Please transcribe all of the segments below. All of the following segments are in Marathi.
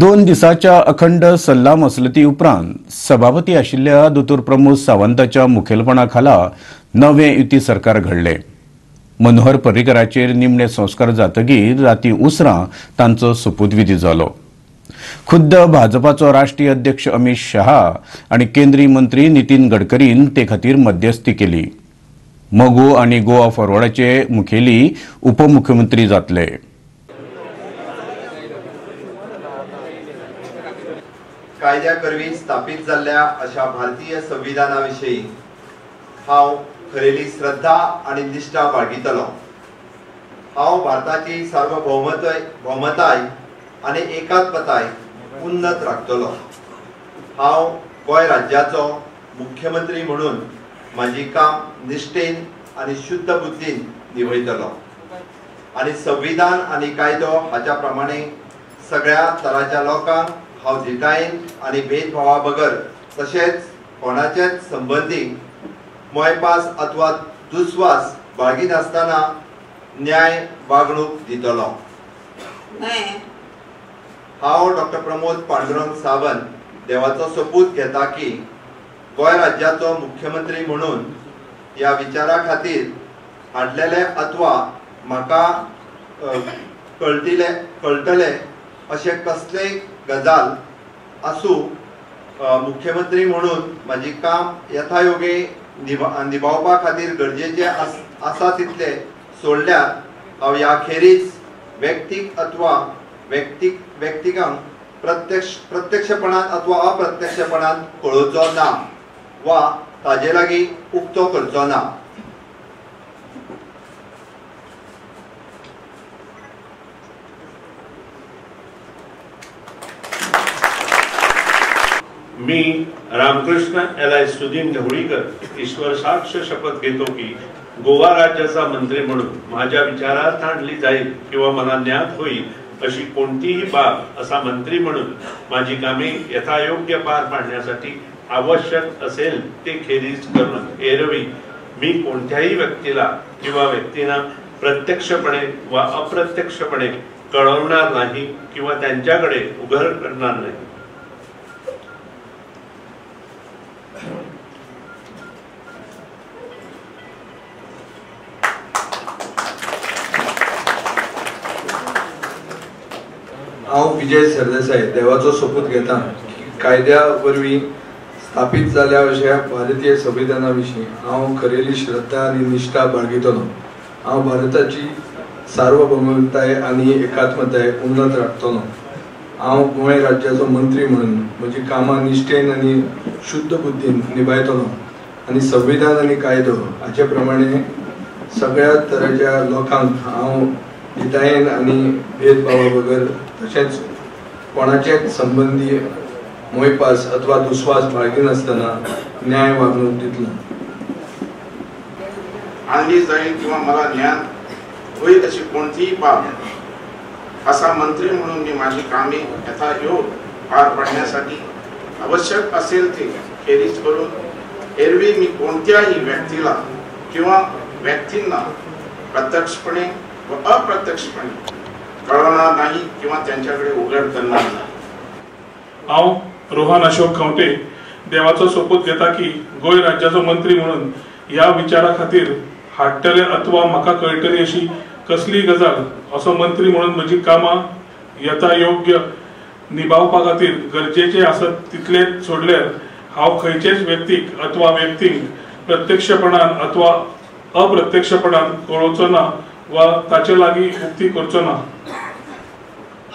दोन दिसाच्या अखंड सल्ला मसलती उपरांत सभापती आशिल्ल्या दोतोर प्रमोद सावंताच्या मुखेलपणाखाला नवे युती सरकार घडले. मनोहर पर्रीकराचेर निमणे संस्कार जातकीर राती उसरां तांचो सोपूतविधी जालो. खुद्द भाजपाचो राष्ट्रीय अध्यक्ष अमित शहा आणि केंद्रीय मंत्री नितीन गडकरीन ते खातीर मध्यस्थी केली. मगो आणि गोवा फॉरवर्डाचे मुखेली उपमुख्यमंत्री जातले. कायद्या करवी स्थापित जाल्ल्या अशा भारतीय संविधानाविशयी हांव खरेली श्रद्धा आणि निश्ठा बाळगितलो. हांव भारताची सार्वभौमतय भौमताय आणि एकात्मताय उन्नत राखतलो. हांव गोंय राज्याचो मुख्यमंत्री म्हणून माझी काम निश्ठेन आणि शुद्ध बुद्धीन निभयतलो. आणि संविधान आणि कायदो हाच्या प्रमाणे सगळ्या तराच्या लोकांक हांव जिटायेन आनी भेदभावा बगर तशेंच कोणाचेच संबंदी मोयपास अथवा दुस्वास बाळगिनासतना न्याय वागणूक दितलो हांव डॉक्टर प्रमोद पांडुरंग सावंत देवाचो सोपूत घेता की गोंय राज्याचो मुख्यमंत्री म्हणून ह्या विचारा खातीर हाडलेले अथवा म्हाका कळटिले कळटले अशें कसलेय गजाल आसूं मुख्यमंत्री म्हणून माझी काम यथायोगे निभावपा खातीर गरजेचे आसा तितले सोडल्यार हांव ह्या खेरीज व्यक्तीक अथवा व्यक्तीक व्यक्तिकांक प्रत्यक्ष प्रत्यक्षपणान अथवा अप्रत्यक्षपणान कळोवचो ना वा ताजे लागीं उक्तो करचो ना. मी रामकृष्ण एल आय सुदीन ढवळीकर ईश्वर साक्ष शपथ घेतो की गोवा राज्याचा मंत्री म्हणून माझ्या विचारात आणली जाईल किंवा मला ज्ञात होईल अशी कोणतीही बाब असा मंत्री म्हणून माझी कामे यथायोग्य पार पाडण्यासाठी आवश्यक असेल ते खेरीज करून एरवी मी कोणत्याही व्यक्तीला किंवा व्यक्तींना प्रत्यक्षपणे वा अप्रत्यक्षपणे कळवणार नाही किंवा त्यांच्याकडे उघड करणार नाही. हांव विजय सरदेसाय देवाचो सोपूत घेता. कायद्या वरवीं स्थापीत जाल्या अशा भारतीय संविधाना विशीं हांव खरेली श्रद्धा आनी निश्ठा बाळगितलो. हांव भारताची सार्वभौमताय आनी एकात्मताय उन्नत राखतलो. हांव गोंय राज्याचो मंत्री म्हणून म्हजी कामां निश्ठेन आनी शुद्ध बुद्धीन निभायतलो. आनी संविधान आनी कायदो हाचे प्रमाणे सगळ्या तरेच्या लोकांक हांव हितायेन आनी भेदभावा बगर तशेंच कोणाचेच संबंधी मोयपास अथवा दुस्वास बाळगिनासतना न्याय वागणूक दितलो आणली जाईल किंवा मला ज्ञान होईल अशी कोणतीही बाब असा मंत्री म्हणून मी माझी कामे यथायोग पार पाडण्यासाठी आवश्यक असेल ते खेरीज करून एरवी मी कोणत्याही व्यक्तीला किंवा व्यक्तींना प्रत्यक्षपणे व अप्रत्यक्षपणे कळणार नाही किंवा त्यांच्याकडे उघड करणार नाही. हांव रोहन अशोक खंवटे देवाचो सोपूत घेता की गोंय राज्याचो मंत्री म्हणून ह्या विचारा खातीर हाडटले अथवा म्हाका कळटली अशी कसली गजाल असो मंत्री म्हणून म्हजी कामां यथायोग्य निभावपा खातीर गरजेचे आसत तितले सोडल्यार हांव खंयचेच व्यक्तीक अथवा व्यक्तींक प्रत्यक्षपणान अथवा अप्रत्यक्षपणान कळोवचो ना वा ताचे लागीं उक्ती करचो ना.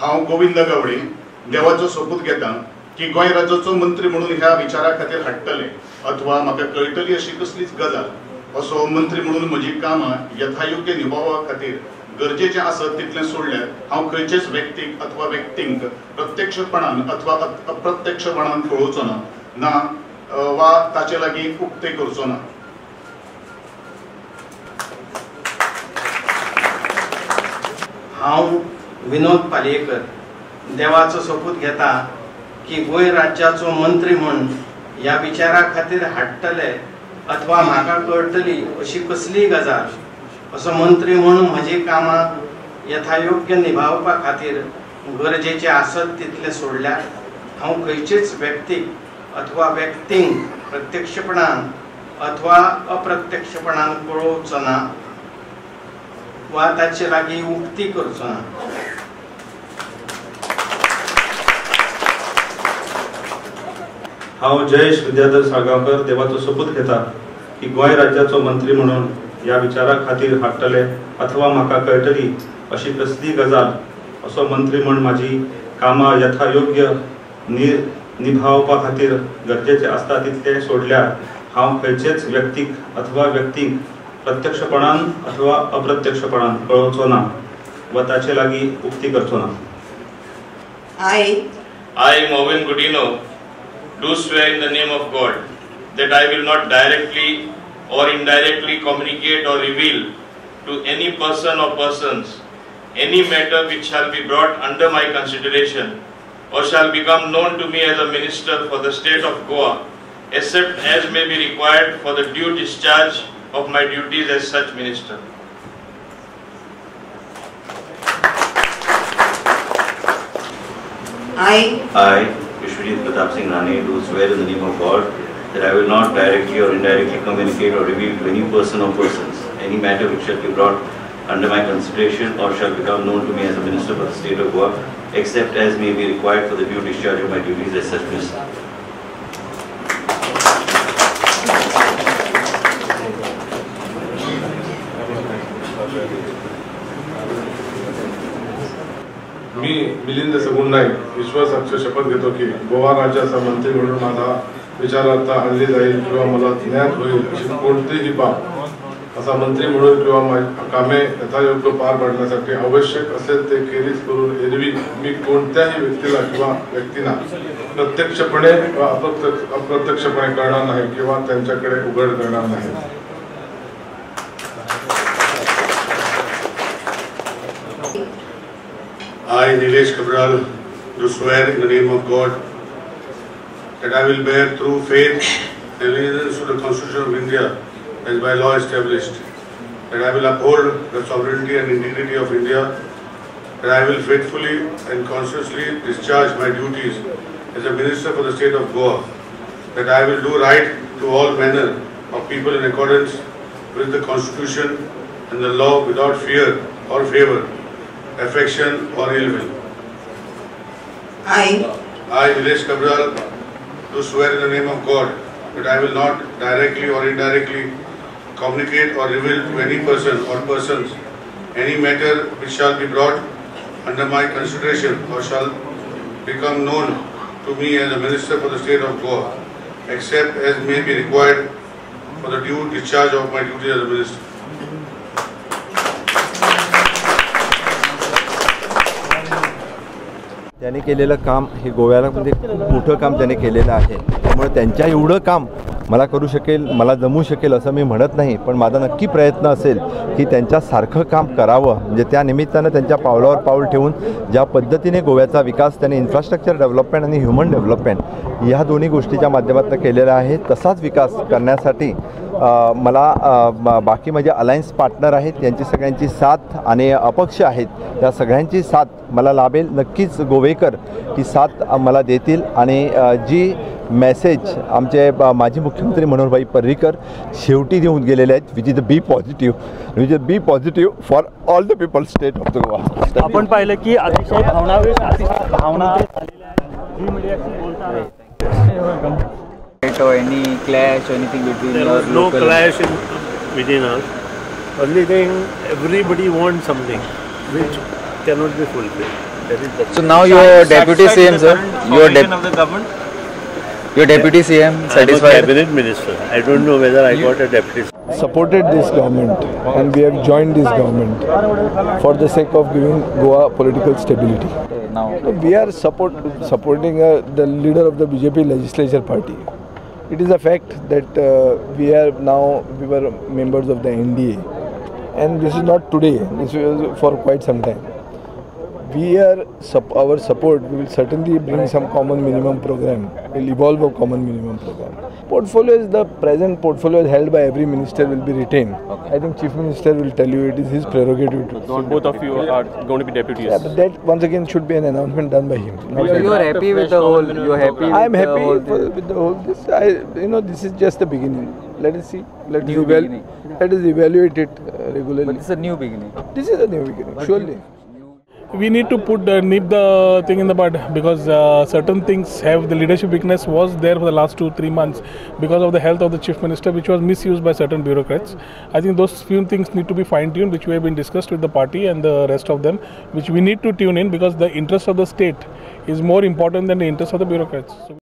हांव गोविंद गवळी देवाचो सोपूत घेता की गोंय राज्याचो मंत्री म्हणून ह्या विचारा खातीर हाडटले अथवा म्हाका कळटली अशी कसलीच गजाल असो मंत्री म्हणून म्हजी कामां यथायोग्य निभावा खातीर गरजेचे आसत तितलें सोडल्यार हांव खंयचेच व्यक्तीक अथवा व्यक्तींक प्रत्यक्षपणान अथवा अप्रत्यक्षपणान कळोवचो ना ना वा ताचे लागीं उक्ते करचो ना. हांव विनोद पालयेकर देवाचो सोपूत घेता की गोंय राज्याचो मंत्री म्हूण ह्या विचारा खातीर हाडटले अथवा म्हाका कळटली अशी कसलीय गजाल? असो मंत्री म्हणून म्हजी कामां यथायोग्य निभावपा खातीर गरजेचे आसत तितले सोडल्यार हांव खंयचेच व्यक्तीक अथवा व्यक्तींक प्रत्यक्षपणान अथवा अप्रत्यक्षपणान कळोवचो ना. वा ताचे लागीं उक्ती करचो ना. हांव जयेश विद्याधर साळगांवकर देवाचो सोपूत घेता की गोंय राज्याचो मंत्री म्हणून ह्या विचारा खातीर हाडटले अथवा म्हाका कळटली अशी कसली गजाल असो मंत्री म्हण म्हाजी कामां यथायोग्य नि निभावपा खातीर गरजेचे आसता तितले सोडल्यार हांव खंयचेच व्यक्तीक अथवा व्यक्तीक प्रत्यक्षपणान अथवा अप्रत्यक्षपणान कळोवचो ना वा ताचे लागीं उक्ती करचो ना I, I, Movin Gudino, do swear in the name of God that I will not directly or indirectly communicate or reveal to any person or persons any matter which shall be brought under my consideration or shall become known to me as a minister for the state of Goa, except as may be required for the due discharge of my duties as such minister. I, I, Vishwajit Pratap Singh Rane, do swear in the name of God that I will not directly or indirectly communicate or reveal to any person or persons any matter which shall be brought under my consideration or shall become known to me as a minister for the state of Goa, except as may be required for the due discharge of my duties as such minister. Milind Sagun Naik विश्वासाक्ष शपथ घेतो की गोवा राज्याचा मंत्री म्हणून माझा विचारार्थ आणली जाईल किंवा मला ज्ञान होईल अशी कोणतीही बाब. असा मंत्री म्हणून किंवा मा- कामे यथायोग्य पार पाडण्यासाठी आवश्यक असेल ते खेरीज करून एरवी मी कोणत्याही व्यक्तीला किंवा व्यक्तींना प्रत्यक्षपणे व अप्रत्यक्ष अप्रत्यक्षपणे करणार नाही किंवा त्यांच्याकडे उघड करणार नाही. I, Nilesh Cabral, do swear in the name of God that I will bear true faith and allegiance to the Constitution of India as by law established, that I will uphold the sovereignty and integrity of India, that I will faithfully and consciously discharge my duties as a minister for the state of Goa, that I will do right to all manner of people in accordance with the Constitution and the law without fear or favor, affection or ill will. I, I, Nilesh Cabral, do swear in the name of God that I will not directly or indirectly communicate or reveal to any person or persons any matter which shall be brought under my consideration or shall become known to me as a minister for the state of Goa, except as may be required for the due discharge of my duty as a minister. त्यांनी केलेलं काम हे गोव्यामध्ये म्हणजे खूप मोठं काम त्याने केलेलं आहे. त्यामुळे त्यांच्या एवढं काम मला करू शकेल मला जमू शकेल असं मी म्हणत नाही पण माझा नक्की प्रयत्न असेल की त्यांच्यासारखं काम करावं. म्हणजे त्या निमित्तानं त्यांच्या पावलावर पाऊल ठेवून ज्या पद्धतीने गोव्याचा विकास त्यांनी इन्फ्रास्ट्रक्चर डेव्हलपमेंट आणि ह्युमन डेव्हलपमेंट ह्या दोन्ही गोष्टीच्या माध्यमातून केलेला आहे तसाच विकास करण्यासाठी मला बाकी माझे अलायन्स पार्टनर आहेत यांची सगळ्यांची साथ आणि अपक्ष आहेत त्या सगळ्यांची साथ मला लाभेल. नक्कीच गोवेकर ही साथ मला देतील आणि जी मेसेज आमचे माजी मुख्यमंत्री मनोहरभाई पर्रीकर शेवटी देऊन गेलेले आहेत which is the be positive which is be positive for all the people state of the Goa आपण पाहिलं की अतिशय भावना भावना fight or any clash or anything between there was no clash in, within us. Only thing, everybody wants something which cannot be fulfilled. So now your deputy CM, sir, your deputy. Your deputy CM satisfied? I'm a cabinet minister. I don't know whether I you got a deputy. Supported this government and we have joined this government for the sake of giving Goa political stability. Now we are support, supporting uh, the leader of the BJP legislature party. It is a fact that uh, we are now, we were members of the NDA and this is not today, this was for quite some time. We are sup- our support we will certainly bring some common minimum program will evolve a common minimum program portfolio is the present portfolio held by every minister will be retained i think chief minister will tell you it is his prerogative to So both of you are going to be deputies. yeah, but that once again should be an announcement done by him not You are happy with the whole. You are happy. I am with the happy whole for, with the whole this. I, you know, this is just the beginning. Let us see. Let us New eval- Let us evaluate it uh, regularly. But it's a new beginning. This is a new beginning, surely. We need to put uh, nip the thing in the bud because uh, certain things have the leadership weakness was there for the last two three months because of the health of the chief minister which was misused by certain bureaucrats. I think those few things need to be fine tuned which we have been discussed with the party and the rest of them which we need to tune in because the interest of the state is more important than the interest of the bureaucrats. So